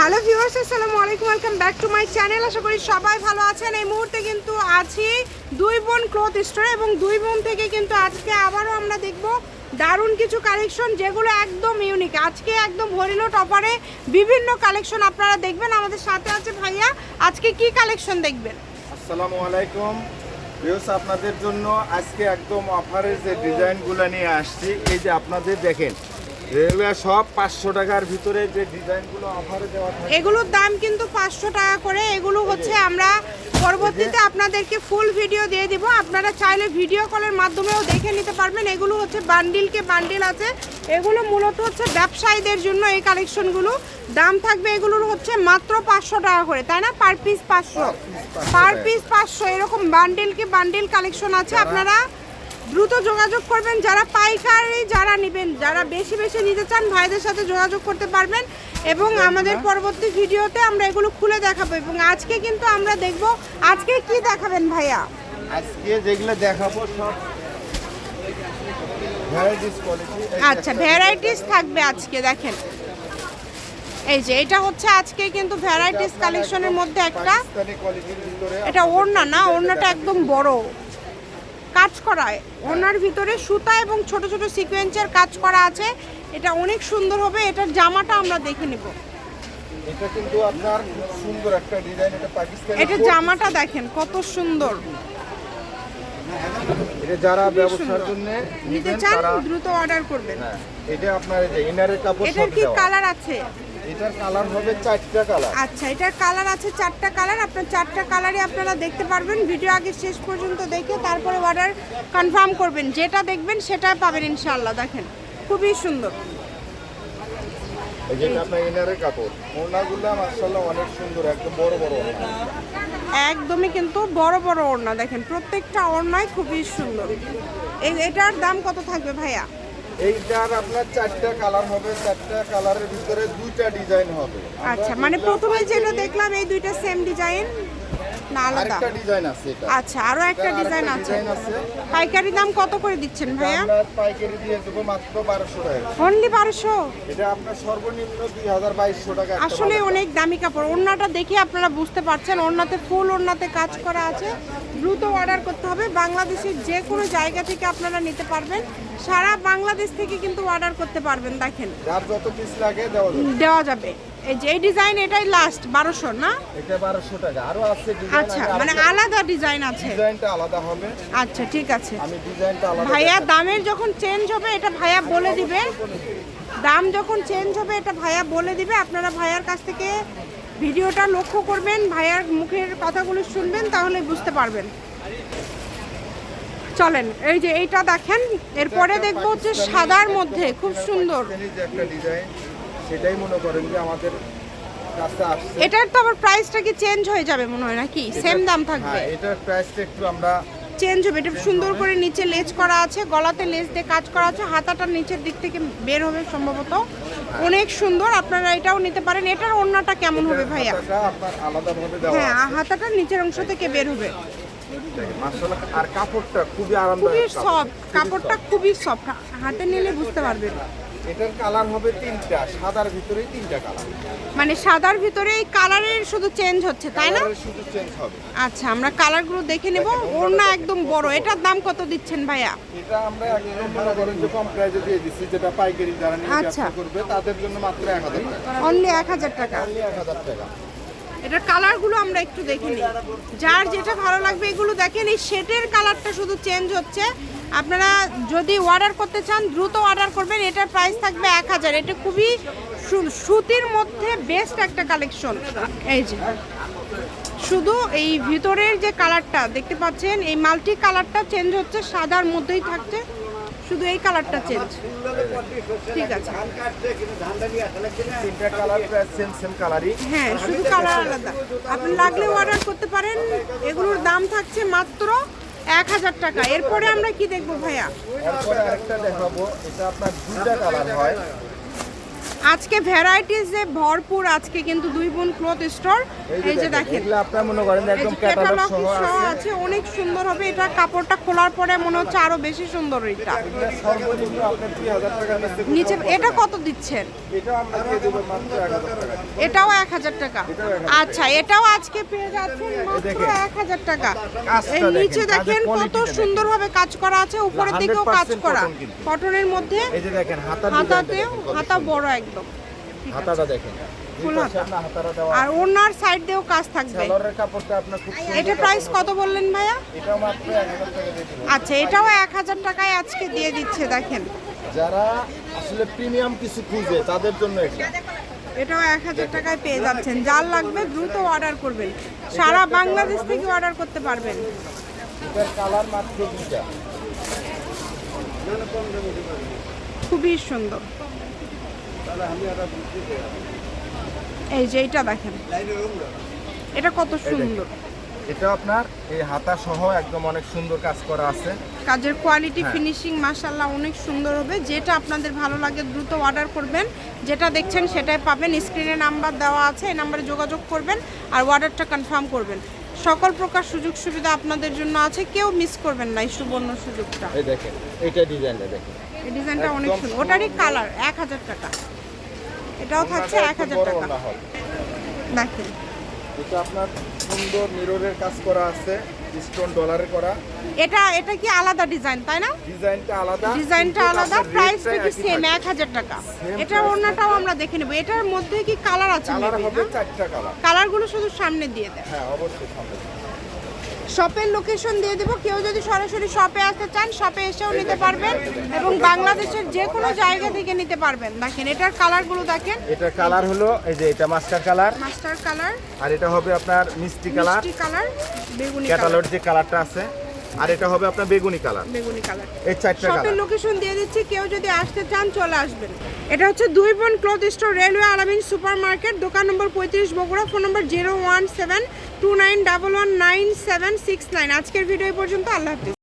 Hello viewers আসসালামু আলাইকুম welcome back to my channel আশা করি সবাই ভালো আছেন। এই মুহূর্তে কিন্তু আছি দুই বোন ক্লথ স্টোরে এবং দুই বোন থেকে কিন্তু আজকে আবারও আমরা দেখব দারুণ কিছু কালেকশন যেগুলো একদম ইউনিক আজকে একদম হরিলো টপারে বিভিন্ন কালেকশন আপনারা দেখবেন। আমাদের সাথে আছে ভাইয়া। আজকে কি কালেকশন দেখবেন? আসসালামু আলাইকুম। ভিউস আপনাদের জন্য আজকে একদম অফারের যে ডিজাইনগুলো নিয়ে আসছি, এই যে আপনাদের দেখেন এগুলো সব পাঁচশো টাকার ভিতরে যে ডিজাইনগুলো অফারে দেওয়া থাকে। এগুলোর দাম কিন্তু পাঁচশো টাকা করে। এগুলো হচ্ছে আমরা পরবর্তীতে আপনাদেরকে ফুল ভিডিও দিয়ে দিব। আপনারা চাইলে ভিডিও কলের মাধ্যমেও দেখে নিতে পারবেন। এগুলো হচ্ছে বান্ডিলকে বান্ডিল আছে। এগুলো মূলত হচ্ছে ব্যবসায়ীদের জন্য এই কালেকশনগুলো দাম থাকবে এগুলোর হচ্ছে মাত্র পাঁচশো টাকা করে তাই না? পার পিস পাঁচশো। পার পিস পাঁচশো এরকম বান্ডিলকে বান্ডিল কালেকশন আছে। আপনারা দ্রুত যোগাযোগ করবেন। যারা পাইকারি যারা নেবেন যারা বেশি বেশি নিতে চান ভাইদের সাথে যোগাযোগ করতে পারবেন এবং আমাদের পরবর্তী ভিডিওতে আমরা এগুলো খুলে দেখাবো এবং আজকে কিন্তু আমরা দেখব আজকে কি দেখাবেন ভাইয়া? আজকে যেগুলো দেখাবো সব আচ্ছা ভ্যারাইটিস থাকবে আজকে দেখেন। এই যে এটা হচ্ছে আজকে কিন্তু ভ্যারাইটিস কালেকশনের মধ্যে একটা এটা ওড়না না ওড়নাটা একদম বড়। কাজ করা ওনার ভিতরে সুতা এবং ছোট ছোট সিকোয়েন্সের কাজ করা আছে। এটা অনেক সুন্দর হবে এটার জামাটা আমরা দেখে নেব। এটা কিন্তু আপনার সুন্দর একটা ডিজাইন এটা পাকিস্তানি এটা জামাটা দেখেন কত সুন্দর। এটা যারা ব্যবসার জন্য নিতে চান দ্রুত অর্ডার করবেন। হ্যাঁ এটা আপনার ইনারের কাপড় এটার সব কি কালার আছে? এটার কালার হবে চারটা কালার। আচ্ছা এটার কালার আছে চারটা কালার। আপনার চারটা কালারই আপনারা দেখতে পারবেন। ভিডিও আগে শেষ পর্যন্ত দেখে তারপরে অর্ডার কনফার্ম করবেন। যেটা দেখবেন সেটা পাবেন ইনশাআল্লাহ। দেখেন খুবই সুন্দর। এই যে আপনার ইনারের কাপড় ওনাগুলো মাশাআল্লাহ অনেক সুন্দর একদম বড় বড় ওড়না। একদমই কিন্তু বড় বড় ওড়না। দেখেন প্রত্যেকটা ওড়নাই খুবই সুন্দর। এই এটার দাম কত থাকবে ভাইয়া? এইটার আপনার চারটা কালার হবে চারটা কালারের ভিতরে দুইটা ডিজাইন হবে। আচ্ছা মানে প্রথমে যেটা দেখলাম এই দুইটা সেম ডিজাইন না আলাদা। আরেকটা ডিজাইন আছে এটা। আচ্ছা আরও একটা ডিজাইন আছে। পাইকারি দাম কত করে দিচ্ছেন এটা ভাইয়া? আমরা পাইকারি দিয়ে দেবো মাত্র বারোশো টাকা। অনলি বারোশো? এটা আপনার সর্বনিম্ন দুই হাজার বাইশশো টাকা আসলে অনেক দামি কাপড়। ওড়নাটা দেখে আপনারা বুঝতে পারছেন ওড়নাতে ফুল ওড়নাতে কাজ করা আছে। দ্রুত অর্ডার করতে হবে। বাংলাদেশের যে কোনো জায়গা থেকে আপনারা নিতে পারবেন। সারা বাংলাদেশ থেকে কিন্তু অর্ডার করতে পারবেন দেখেন। যার যত পিস লাগে দেওয়া দেওয়া যাবে। এই যে এই ডিজাইন এটাই লাস্ট বারোশো না? এটা বারোশো টাকা। আরও আছে আচ্ছা মানে আলাদা ডিজাইন আছে। ডিজাইনটা আলাদা হবে। আচ্ছা ঠিক আছে। আমি ডিজাইনটা আলাদা ভাইয়া দামের যখন চেঞ্জ হবে এটা ভাইয়া বলে দিবে। দাম যখন চেঞ্জ হবে এটা ভাইয়া বলে দিবে। আপনারা ভাইয়ার কাছ থেকে ভিডিওটা লক্ষ্য করবেন ভাইয়ার মুখের কথাগুলো শুনবেন তাহলে বুঝতে পারবেন। চলেন এই যে এইটা দেখেন এরপরে দেখব হচ্ছে সাদার মধ্যে খুব সুন্দর। একটা ডিজাইন সেটাই মনে করেন যে আমাদের কাছে আসছে। এটার তো আবার প্রাইসটা কি চেঞ্জ হয়ে যাবে মনে হয় নাকি? সেম দাম থাকবে। হ্যাঁ এটার প্রাইসটা একটু আমরা চেঞ্জ হবে। এটা সুন্দর করে নিচে লেজ করা আছে গলাতে লেজ দিয়ে কাজ করা আছে হাতাটা নিচের দিক থেকে বের হবে সম্ভবত। অনেক সুন্দর আপনারা এটাও নিতে পারেন। এটার ওড়নাটা কেমন হবে ভাইয়া? টাকা আপনার আলাদাভাবে দেওয়া হ্যাঁ আছে। হাতাটা নিচের অংশ থেকে বের হবে। আর কাপড়টা খুবই খুবই আরামদায়ক কাপড়। সফট খুবই কাপড়টা soft। খুবই সফট হাতে নিলে বুঝতে পারবেন। এটার কালার হবে তিনটা সাদার ভিতরেই তিনটা কালার। মানে সাদার ভিতরে এই কালারের শুধু চেঞ্জ হচ্ছে তাই না? শুধু চেঞ্জ হবে। আচ্ছা আমরা কালারগুলো দেখে নেব। ওড়না একদম বড়। এটার দাম কত দিচ্ছেন ভাইয়া? এটা আমরা একদম মনে করেন যে কম প্রাইসে দিয়ে দিচ্ছি যেটা পাইকারি যারা নিয়ে আচ্ছা। ব্যবসা করবে তাদের জন্য মাত্র এক হাজার টাকা। অনলি এক হাজার টাকা? Only এক হাজার টাকা। এটার কালারগুলো আমরা একটু দেখে নিই। যার যেটা ভালো লাগবে এগুলো দেখেন এই শেটের কালারটা শুধু চেঞ্জ হচ্ছে। আপনারা যদি অর্ডার করতে চান দ্রুত অর্ডার করবেন। এটার প্রাইস থাকবে এক হাজার। এটা খুবই সুতির মধ্যে বেস্ট একটা কালেকশন এই যে। শুধু এই ভিতরের যে কালারটা দেখতে পাচ্ছেন এই মাল্টি কালারটা চেঞ্জ হচ্ছে সাদার মধ্যেই থাকছে। শুধু এই কালারটা চেঞ্জ ঠিক আছে। তিনটা কালার সেম সেম কালারই হ্যাঁ শুধু কালার আলাদা। আপনি লাগলে অর্ডার করতে পারেন। এগুলোর দাম থাকছে মাত্র এক হাজার টাকা। এরপরে আমরা কি দেখব ভাইয়া? একটা দেখাবো। এটা আপনার দুইটা কালার হয়। আজকে ভ্যারাইটিস যে ভরপুর আজকে কিন্তু দুই বোন ক্লথ স্টোর এই যে দেখেন এগুলো আপনারা মনে করেন একদম ক্যাটালগ সহ আছে। অনেক সুন্দর হবে। এটা কাপড়টা খোলার পরে মনে হচ্ছে আরও বেশি সুন্দর এটা। সর্বনিম্ন আপনার নিচে এটা কত দিচ্ছেন? এটাও আমরা দিয়ে দেবো মাত্র এক হাজার টাকা। এটাও এক হাজার টাকা। আচ্ছা এটাও আজকে পেয়ে যাচ্ছেন মাত্র দেখেন। এক হাজার টাকা। এই নিচে দেখেন কত। সুন্দরভাবে কাজ করা আছে। উপরের দিকেও কাজ করা। কটনের মধ্যে এই যে দেখেন হাতাতেও হাতা বড় একদম। আছে। হাতাটা দেখেন। আর ওনার সাইড দিয়েও কাজ থাকবে। এটা প্রাইস কত বললেন ভাইয়া? আচ্ছা এটাও এক হাজার টাকায় আজকে দিয়ে দিচ্ছে দেখেন। যারা আসলে প্রিমিয়াম কিছু খুঁজে তাদের জন্য এটা। এটাও এক হাজার টাকায় পেয়ে যাচ্ছেন। যার লাগবে দ্রুত অর্ডার করবেন। সারা বাংলাদেশ থেকে অর্ডার করতে পারবেন। কালার মাত্র খুবই সুন্দর। এই যে এইটা দেখেন। এটা কত সুন্দর। এটা আপনার এই হাতা সহ একদম অনেক সুন্দর কাজ করা আছে। কাজের কোয়ালিটি। ফিনিশিং মাশাল্লাহ অনেক সুন্দর হবে। যেটা আপনাদের ভালো লাগে দ্রুত অর্ডার করবেন। যেটা দেখছেন সেটাই পাবেন। স্ক্রিনে নাম্বার দেওয়া আছে এই নাম্বারে যোগাযোগ করবেন আর অর্ডারটা কনফার্ম করবেন। সকল প্রকার সুযোগ সুবিধা আপনাদের জন্য আছে। কেউ মিস করবেন না এই সুবর্ণ সুযোগটা। এই দেখেন এইটা ডিজাইনটা দেখেন। এই ডিজাইনটা অনেক সুন্দর। ওটারই কালার এক হাজার টাকা। এটাও থাকছে এক হাজার টাকা। দেখেন। এটা আপনার সুন্দর মিররের কাজ করা আছে স্টোন ডলারে করা। এটা এটা কি আলাদা ডিজাইন তাই না? ডিজাইনটা আলাদা ডিজাইনটা আলাদা প্রাইসটা কি সেম থাকবে। এক হাজার টাকা। Same এটার price ওড়নাটাও আমরা দেখে নেব। এটার মধ্যে কি কালার আছে কালার হবে চারটা কালার কালারগুলো শুধু সামনে দিয়ে দেয় হ্যাঁ অবশ্যই সামনে শপের লোকেশন দিয়ে দেবো। কেউ যদি সরাসরি শপে আসতে চান শপে এসেও নিতে পারবেন এবং বাংলাদেশের যে কোনো জায়গা থেকে নিতে পারবেন। দেখেন এটার কালারগুলো দেখেন। এটার কালার হলো এই যে এটা মাস্টার কালার মাস্টার কালার আর এটা হবে আপনার মিষ্টি কালার মিষ্টি কালার বেগুনি কালার ক্যাটালগ যে কালারটা আছে। আর এটা হবে আপনার বেগুনি কালার। বেগুনি কালার। এই চারটা কালার। লোকেশন দিয়ে দিচ্ছি কেউ যদি আসতে চান চলে আসবেন। এটা হচ্ছে দুই বোন cloth store railway Alamin super market দোকান নম্বর পঁয়ত্রিশ Bogura phone number zero one seven two nine double one nine seven six nine আজকের ভিডিও পর্যন্ত আল্লাহ হাফিজ।